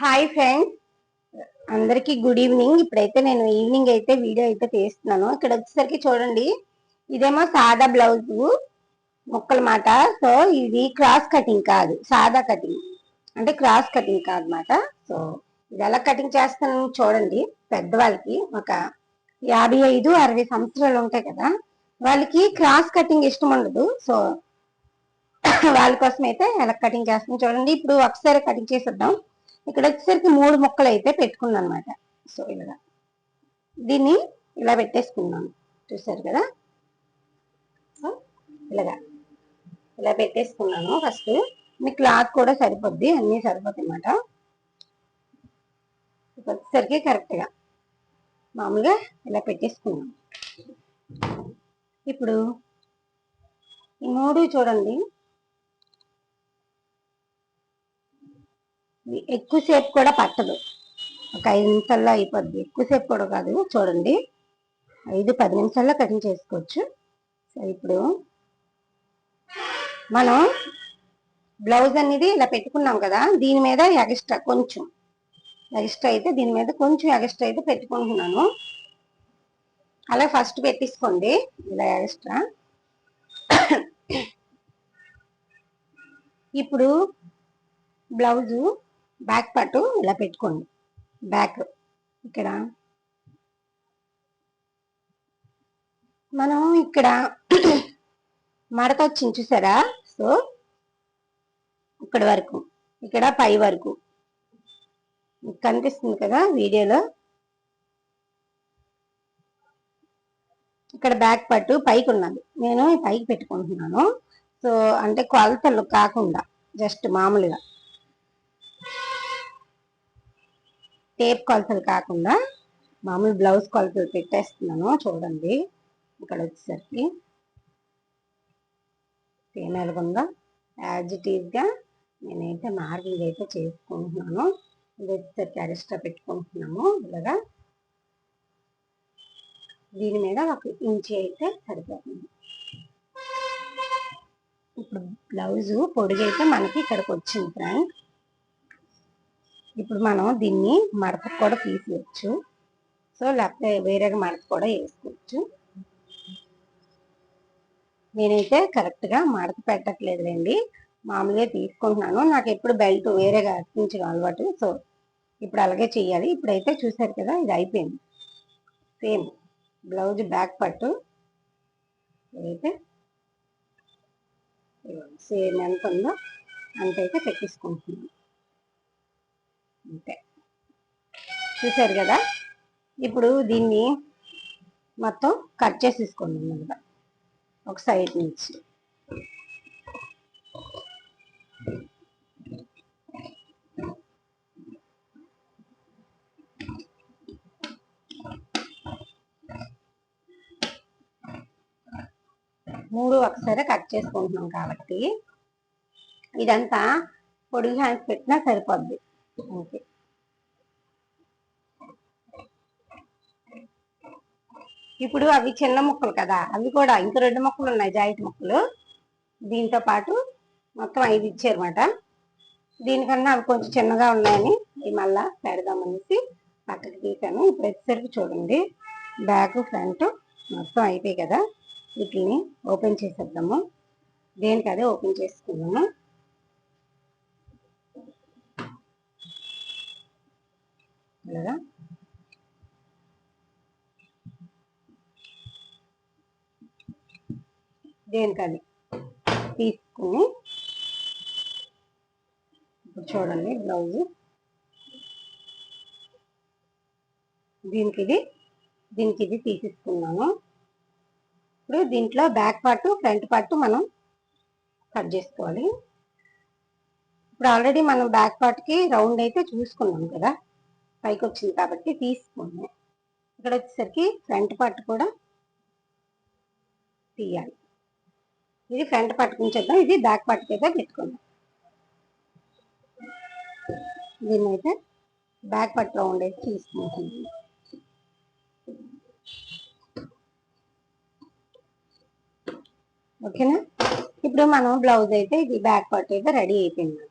Hi friends. అందరికి good evening. ఇప్పుడైతే నేను ఈవినింగ్ అయితే వీడియో అయితే తీస్తున్నాను. ఇక్కడ వచ్చేసరికి చూడండి. ఇదేమో సాదా బ్లౌజ్ ముక్కల మాట సో ఇది క్రాస్ కటింగ్ కాదు. సాదా కటింగ్. అంటే క్రాస్ కటింగ్ కాదన్నమాట. సో ఇది ఎలా కటింగ్ చేస్తాను చూడండి. పెద్దవాళ్ళకి ఒక యాభై ఐదు అరవై సంవత్సరాలు ఉంటాయి కదా. వాళ్ళకి క్రాస్ కటింగ్ ఇష్టం ఉండదు. సో వాళ్ళ కోసం అయితే ఎలా కటింగ్ చేస్తాను చూడండి. ఇప్పుడు ఒకసారి కటింగ్ చేసేద్దాం. ఇక్కడ వచ్చేసరికి మూడు ముక్కలు అయితే పెట్టుకున్నాను అనమాట సో ఇలాగా. దీన్ని ఇలా పెట్టేసుకున్నాను చూసారు కదా? ఇలాగా. ఇలా పెట్టేసుకున్నాను ఫస్ట్. మీ క్లాత్ కూడా సరిపోద్ది అన్నీ సరిపోతాయి అన్నమాట వచ్చేసరికి కరెక్ట్గా మామూలుగా ఇలా పెట్టేసుకున్నాను ఇప్పుడు ఈ మూడు చూడండి. ఎక్కువసేపు కూడా పట్టదు. ఒక ఐదు నిమిషాల్లో అయిపోద్ది. ఎక్కువసేపు కూడా కాదు. చూడండి. ఐదు పది నిమిషాల్లో కటింగ్ చేసుకోవచ్చు. సో ఇప్పుడు మనం బ్లౌజ్ అనేది ఇలా పెట్టుకున్నాం కదా దీని మీద ఎగస్ట్రా కొంచెం ఎగస్ట్రా అయితే దీని మీద కొంచెం ఎగస్ట్రా అయితే పెట్టుకుంటున్నాను. అలా ఫస్ట్ పెట్టేసుకోండి. ఇలా ఎగస్ట్రా ఇప్పుడు బ్లౌజు బ్యాక్ పట్టు ఇలా పెట్టుకోండి. బ్యాక్ ఇక్కడ. మనం ఇక్కడ మడత వచ్చింది చూసారా? సో ఇక్కడ వరకు ఇక్కడ పై వరకు. కనిపిస్తుంది కదా వీడియోలో? ఇక్కడ బ్యాక్ పట్టు పైకి ఉన్నది. నేను పైకి పెట్టుకుంటున్నాను. సో అంటే కొలతలు కాకుండా జస్ట్ మామూలుగా. టేప్ కొలతలు కాకుండా మామూలు బ్లౌజ్ కొలతలు పెట్టేస్తున్నాను చూడండి. ఇక్కడ వచ్చేసరికి సేమ్ యాజ్ ఇట్ ఈజ్గా నేనైతే మార్కింగ్ అయితే చేసుకుంటున్నాను. ఇది వచ్చేసరికి అరిస్టా పెట్టుకుంటున్నాము ఇలాగా. దీని మీద ఒక ఇంచి అయితే సరిపోతుంది. ఇప్పుడు బ్లౌజు పొడిగైతే మనకి ఇక్కడికి వచ్చింది ఫ్రెండ్. ఇప్పుడు మనం దీన్ని మడత కూడా తీసేయచ్చు. సో లేకపోతే వేరేగా మడత కూడా వేసుకోవచ్చు. నేనైతే కరెక్ట్గా మడత పెట్టట్లేదులేండి. మామూలుగా తీసుకుంటున్నాను. నాకు ఎప్పుడు బెల్ట్ వేరేగా అర్పించడం అలవాటు. సో ఇప్పుడు అలాగే చేయాలి. ఇప్పుడైతే చూసారు కదా ఇది అయిపోయింది. సేమ్ బ్లౌజ్ బ్యాక్ పట్టు అయితే సేమ్ ఎంత ఉందో అంతైతే పెట్టేసుకుంటున్నాను. అంతే. చూసారు కదా? ఇప్పుడు దీన్ని మొత్తం కట్ చేసేసుకోండి ముందుగా. ఒక సైడ్ నుంచి. మూడు ఒకసారి కట్ చేసుకుంటున్నాం కాబట్టి ఇదంతా పొడిగా పెట్టినా సరిపోద్ది. ఓకే ఇప్పుడు అవి చిన్న ముక్కలు కదా అవి కూడా ఇంకా రెండు ముక్కలు ఉన్నాయి జాయింట్ ముక్కలు. దీంతో పాటు మొత్తం ఐదు ఇచ్చారన్నమాట. దీనికన్నా అవి కొంచెం చిన్నగా ఉన్నాయని ఇవి మళ్ళా పెడదామనేసి పక్కకి తీసాను. ఇప్పుడు వచ్చేసరికి చూడండి బ్యాక్ ఫ్రంట్ మొత్తం అయిపోయి కదా వీటిని ఓపెన్ చేసేద్దాము. దేనికి అదే ఓపెన్ చేసుకుందాము. ఇలాగా దేనికది? తీసుకుని ఇప్పుడు చూడండి బ్లౌజ్. దీనికి ఇది దీనికి ఇది తీసేసుకున్నాము ఇప్పుడు దీంట్లో బ్యాక్ పార్ట్ ఫ్రంట్ పార్ట్ మనం కట్ చేసుకోవాలి. ఇప్పుడు ఆల్రెడీ మనం బ్యాక్ పార్ట్కి రౌండ్ అయితే చూసుకున్నాం కదా. పైకి వచ్చింది కాబట్టి తీసుకోండి. ఇక్కడ వచ్చేసరికి ఫ్రంట్ పార్ట్ కూడా తీయాలి. ఇది ఫ్రంట్ పార్ట్ ఉంచేద్దాం ఇది బ్యాక్ పార్ట్కి అయితే పెట్టుకుందాం. దీన్ని అయితే బ్యాక్ పార్ట్లో రౌండ్ అయితే ఓకేనా? ఇప్పుడు మనం బ్లౌజ్ అయితే ఇది బ్యాక్ పార్ట్ అయితే రెడీ అయిపోయింది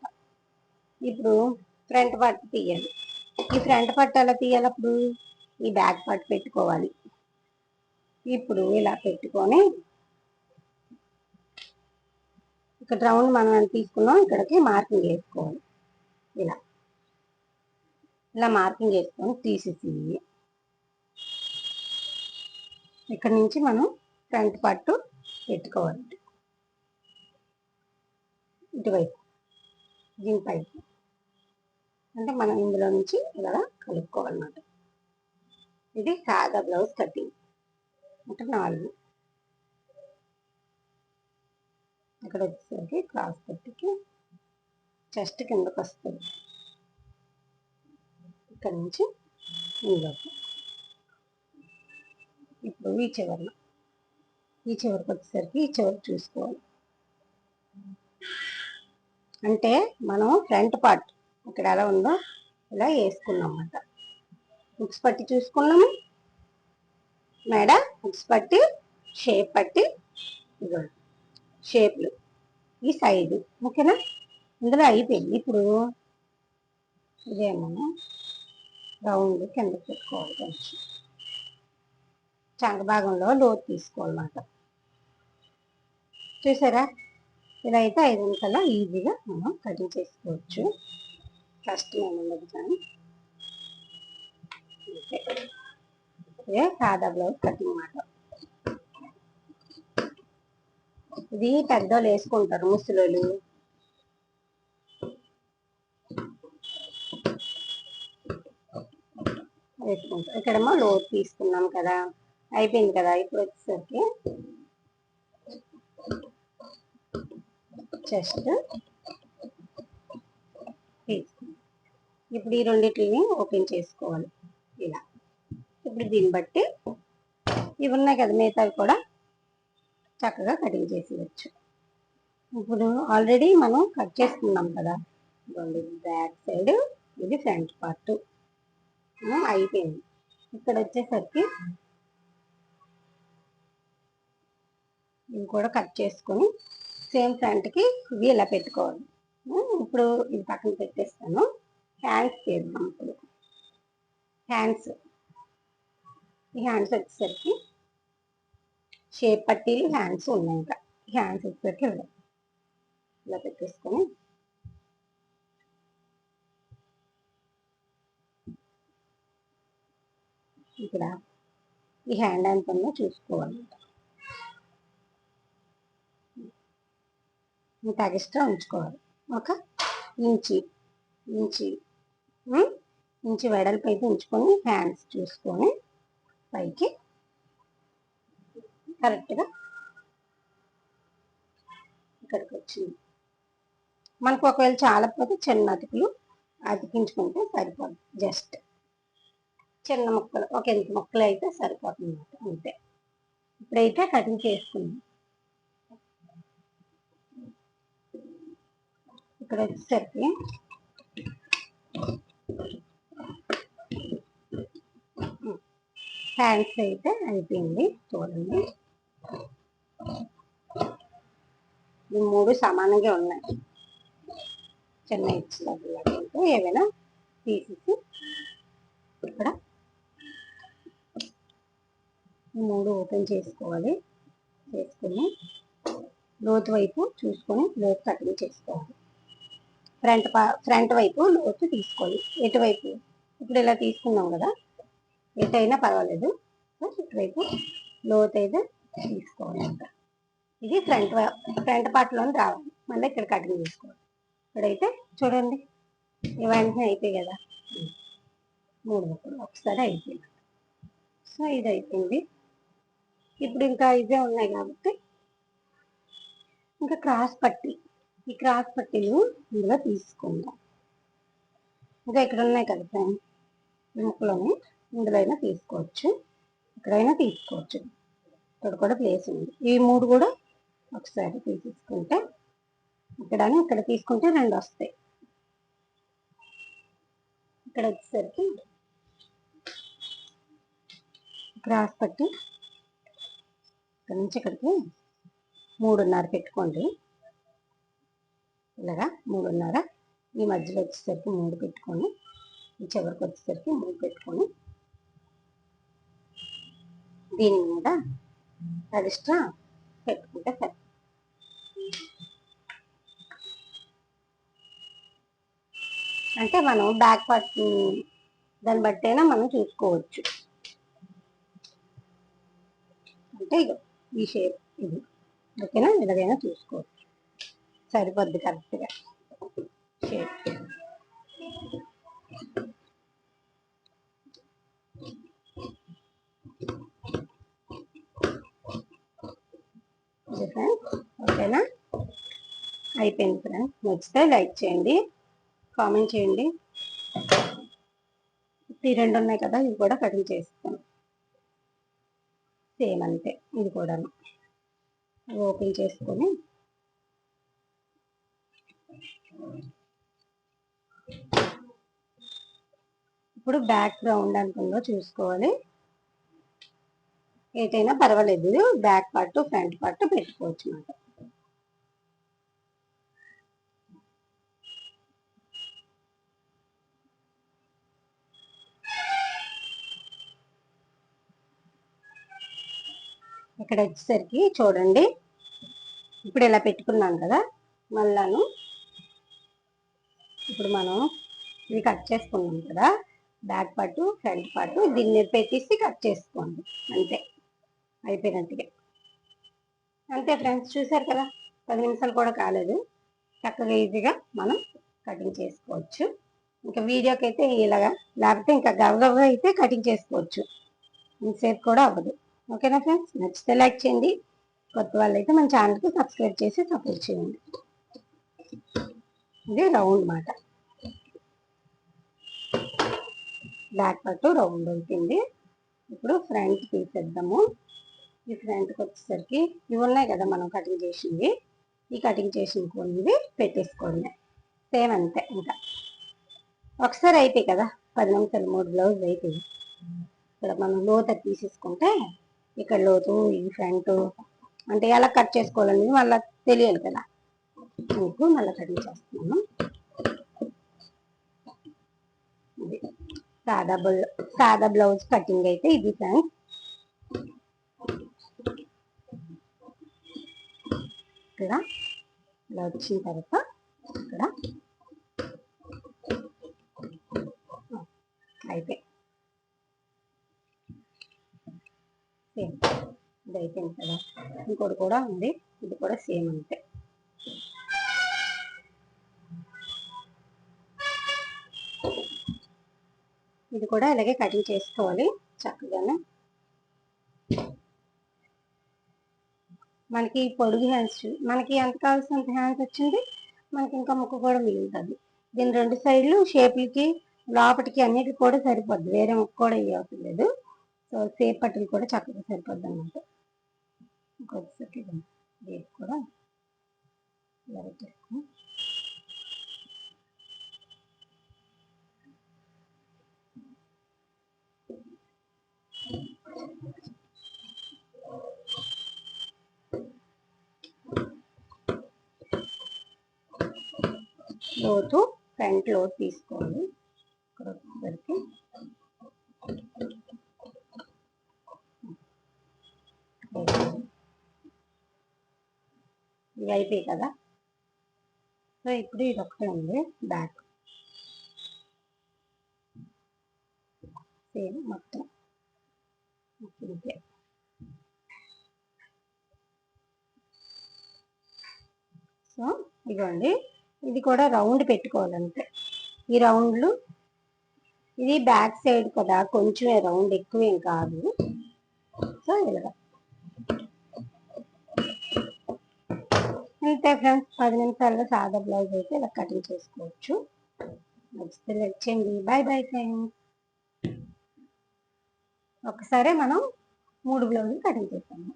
ఇప్పుడు ఫ్రంట్ పార్ట్ తీయాలి. ఈ ఫ్రంట్ పట్టు అలా తీయాలప్పుడు ఈ బ్యాక్ పట్టు పెట్టుకోవాలి. ఇప్పుడు ఇలా పెట్టుకొని ఇక్కడ రౌండ్ మనం తీసుకున్నాం ఇక్కడికి మార్కింగ్ వేసుకోవాలి. ఇలా. ఇలా మార్కింగ్ వేసుకొని తీసేసి ఇక్కడ నుంచి మనం ఫ్రంట్ పట్టు పెట్టుకోవాలి. ఇటువైపు. దీనిపైకి అంటే మనం ఇందులో నుంచి ఇలా కలుపుకోవాలన్నమాట. ఇది సాదా బ్లౌజ్ కటింగ్. అంటే నాలుగు. ఇక్కడ వచ్చేసరికి క్రాస్ కట్టికి చెస్ట్ కిందకు వస్తుంది. ఇక్కడ నుంచి ఇందులోకి. ఇప్పుడు ఈ చివరిలో. ఈ చివరికి వచ్చేసరికి ఈ చివరి చూసుకోవాలి. అంటే మనం ఫ్రంట్ పార్ట్ ఇక్కడ ఎలా ఉందో ఇలా వేసుకున్నాం అన్నమాట బుక్స్ పట్టి చూసుకున్నాము. మేడ బుక్స్ పట్టి షేప్ పట్టి షేప్లు. ఈ సైజు. ఓకేనా? ఇందులో అయిపోయింది. ఇప్పుడు ఇదేమో రౌండ్ కింద పెట్టుకోవాలి కొంచెం. చంక భాగంలో లోతు తీసుకోవాలన్నమాట. చూసారా? ఇలా అయితే ఐదు నిమిషాలు ఈజీగా మనం కటింగ్ చేసుకోవచ్చు. కష్టం ఏమి ఉండదు కానీ ఇదే సాదా బ్లౌజ్ కట్ అనమాట ఇది పెద్దోళ్ళు వేసుకుంటారు ముసలోళ్ళు. వేసుకుంటారు. ఇక్కడేమో లోతు తీసుకున్నాం కదా. అయిపోయింది కదా. ఇప్పుడు వచ్చేసరికి చెస్ట్ తీసుకున్నాం ఇప్పుడు ఈ రెండింటిని ఓపెన్ చేసుకోవాలి. ఇలా. ఇప్పుడు దీన్ని బట్టి ఇవి ఉన్నాయి కదా మిగతావి కూడా చక్కగా కటింగ్ చేసేయచ్చు. ఇప్పుడు ఆల్రెడీ మనం కట్ చేసుకున్నాం కదా ఇదిగోండి బ్యాక్ సైడ్ ఇది ఫ్రంట్ పార్ట్. అయిపోయింది. ఇక్కడ వచ్చేసరికి ఇవి కూడా కట్ చేసుకొని సేమ్ ఫ్రంట్కి ఇవి ఇలా పెట్టుకోవాలి. ఇప్పుడు ఇది పక్కన పెట్టేస్తాను. హ్యాండ్స్ చేద్దాం ఇప్పుడు. హ్యాండ్స్ ఈ హ్యాండ్స్ వచ్చేసరికి షేప్ పట్టీలు హ్యాండ్స్ ఉన్నాయి ఇంకా. హ్యాండ్స్ వచ్చేసరికి ఇలా ఇలా పెట్టేసుకొని. ఇక్కడ ఈ హ్యాండ్ ఎంత ఉందో చూసుకోవాలి. ఇంత ఎక్స్ట్రా ఉంచుకోవాలి. ఒక ఇంచి. ఇంచి. ఇంచి వెడల్పు అయితే ఉంచుకొని హ్యాండ్స్ చూసుకొని పైకి కరెక్ట్గా ఇక్కడికి వచ్చింది. మనకు ఒకవేళ చాలకపోతే చిన్న అతుకులు అతికించుకుంటే సరిపోతుంది జస్ట్ చిన్న ముక్కలు ఒక ఎంత ముక్కలు అయితే సరిపోతుంది అంతే. ఇప్పుడైతే కటింగ్ చేసుకుందాం. ఇక్కడ వచ్చేసరికి హ్యాండ్స్ అయితే అయిపోయింది. చూడండి. ఈ మూడు సమానంగా ఉన్నాయి. చిన్న ఇచ్చినట్టు ఏమైనా తీసేసి ఇక్కడ ఈ మూడు ఓపెన్ చేసుకోవాలి. చేసుకుని లోతు వైపు చూసుకొని లోతు కటింగ్ చేసుకోవాలి. ఫ్రంట్ ఫ్రంట్ వైపు లోతు తీసుకోండి. ఎటువైపు? ఇప్పుడు ఇలా తీసుకున్నాం కదా. ఎటైనా పర్వాలేదు. ఇటువైపు లోతు అయితే తీసుకోవాలి ఇది ఫ్రంట్ ఫ్రంట్ పార్ట్లోని రావాలి. మళ్ళీ ఇక్కడ కటింగ్ చేసుకోవాలి. ఇక్కడైతే చూడండి. ఇవన్నీ అయిపోయి కదా. మూడు ముక్కలు. ఒకసారి అయిపోయింది. సో ఇది అయిపోయింది. ఇప్పుడు ఇంకా ఇవే ఉన్నాయి కాబట్టి ఇంకా క్రాస్ పట్టి ఈ క్రాస్ పట్టీలు ఇందులో తీసుకుందాం. ఇంకా ఇక్కడ ఉన్నాయి కదా ఫ్రెండ్స్? ముక్కలని ఇందులో అయినా తీసుకోవచ్చు. ఇక్కడైనా తీసుకోవచ్చు. ఇక్కడ కూడా ప్లేస్ ఉంది. ఈ మూడు కూడా ఒకసారి తీసేసుకుంటే ఇక్కడ ఇక్కడ తీసుకుంటే రెండు వస్తాయి. ఇక్కడ వచ్చేసరికి క్రాస్ పట్టి ఇక్కడ నుంచి ఇక్కడికి మూడున్నర పెట్టుకోండి. ఇలాగా మూడున్నర ఈ మధ్యలో వచ్చేసరికి మూడు పెట్టుకొని ఈ చివరికి వచ్చేసరికి మూడు పెట్టుకొని దీని మీద ఎక్స్ట్రా పెట్టుకుంటే సరే. అంటే మనం బ్యాక్ పార్ట్ దాన్ని బట్టైనా మనం చూసుకోవచ్చు. అంటే ఇగో ఈ షేప్ ఇది. ఓకేనా? ఇలాగైనా చూసుకోవచ్చు. సరిపోద్ది కరెక్ట్గా షేప్ ఓకేనా అయిపోయింది ఫ్రెండ్స్ నచ్చితే లైక్ చేయండి కామెంట్ చేయండి. ఈ రెండు ఉన్నాయి కదా ఇవి కూడా కటింగ్ చేస్తాను. సేమ్ అంతే ఇది కూడా ఓపెన్ చేసుకొని ఇప్పుడు బ్యాక్ గ్రౌండ్ అనుకుందో చూసుకోవాలి. ఏదైనా పర్వాలేదు. బ్యాక్ పార్ట్ ఫ్రంట్ పార్ట్ పెట్టుకోవచ్చు మాట ఇక్కడ వచ్చేసరికి చూడండి. ఇప్పుడు ఇలా పెట్టుకున్నాను కదా. మళ్ళాను. ఇప్పుడు మనం ఇది కట్ చేసుకున్నాం కదా. బ్యాక్ పార్ట్ ఫ్రంట్ పార్ట్ దీన్ని పెట్టేసి కట్ చేసుకోండి. అంతే. అయిపోయినట్టుగా. అంతే ఫ్రెండ్స్ చూసారు కదా? పది నిమిషాలు కూడా కాలేదు. చక్కగా ఈజీగా మనం కటింగ్ చేసుకోవచ్చు. ఇంకా వీడియోకి అయితే ఇలాగా లేకపోతే ఇంకా గబగబా అయితే కటింగ్ చేసుకోవచ్చు. ఇంతసేపు కూడా అవ్వదు. ఓకేనా ఫ్రెండ్స్? నచ్చితే లైక్ చేయండి. కొత్త వాళ్ళు అయితే మన ఛానల్కి సబ్స్క్రైబ్ చేసి సపోర్ట్ చేయండి. ఇది రౌండ్ మాట. బ్యాక్ పట్టు రౌండ్ అవుతుంది ఇప్పుడు ఫ్రంట్ తీసేద్దాము. ఈ ఫ్రంట్కి వచ్చేసరికి ఇవి ఉన్నాయి కదా మనం కటింగ్ చేసింది. ఈ కటింగ్ చేసిన కొన్ని పెట్టేసుకోండి సేమ్ అంతే ఇంకా. ఒకసారి అయిపోయి కదా. పది నిమిషాలు మూడు బ్లౌజ్ అయిపోయి. ఇక్కడ మనం లోత తీసేసుకుంటే ఇక్కడ లోతు ఈ ఫ్రంట్ అంటే ఎలా కట్ చేసుకోవాలనేది మళ్ళీ తెలియాలి కదా. మీకు మళ్ళీ కటింగ్ చేస్తున్నాను. సాదా బ్లౌజ్ సాదా బ్లౌజ్ కటింగ్ అయితే ఇది ఫ్రెండ్స్. ఇక్కడ ఇలా వచ్చిన తర్వాత ఇక్కడ అయిపోయి. సేమ్. ఇది అయిపోయింది కదా. ఇంకోటి కూడా ఉంది. ఇది కూడా సేమ్ అంతే. ఇది కూడా అలాగే కటింగ్ చేసుకోవాలి. చక్కగానే. మనకి పొడుగు హ్యాండ్స్ మనకి ఎంత కావాల్సినంత హ్యాండ్స్ వచ్చింది మనకి ఇంకా ముక్క కూడా మిగులుతుంది. దీని రెండు సైడ్లు షేపులకి లోపటికి అన్నిటికి కూడా సరిపోద్ది. వేరే ముక్క కూడా ఇవ్వట్లేదు లేదు. సో సేప్ పట్టులు కూడా చక్కగా సరిపోద్ది అన్నమాట ఇంకొకసారి కూడా ఇలా పెట్టేసుకుని లోతు ఫ్రంట్ లోతు తీసుకోండి. ఇక్కడ వచ్చేసరికి. ఇవి అయిపోయి కదా. సో ఇప్పుడు ఇది ఒకటే ఉంది బ్యాక్. సేమ్ మొత్తం. సో ఇదిగోండి. ఇది కూడా రౌండ్ పెట్టుకోవాలంటే ఈ రౌండ్లు ఇది బ్యాక్ సైడ్ కదా కొంచెమే రౌండ్ ఎక్కువేం కాదు. సో ఇలాగా. అంతే ఫ్రెండ్స్ పది నిమిషాల్లో సాదా బ్లౌజ్ అయితే ఇలా కటింగ్ చేసుకోవచ్చు. నచ్చితే లైక్ చేయండి బాయ్ బాయ్ ఫ్రెండ్స్. ఒకసారి మనం మూడు బ్లౌజులు కటింగ్ చేస్తాము.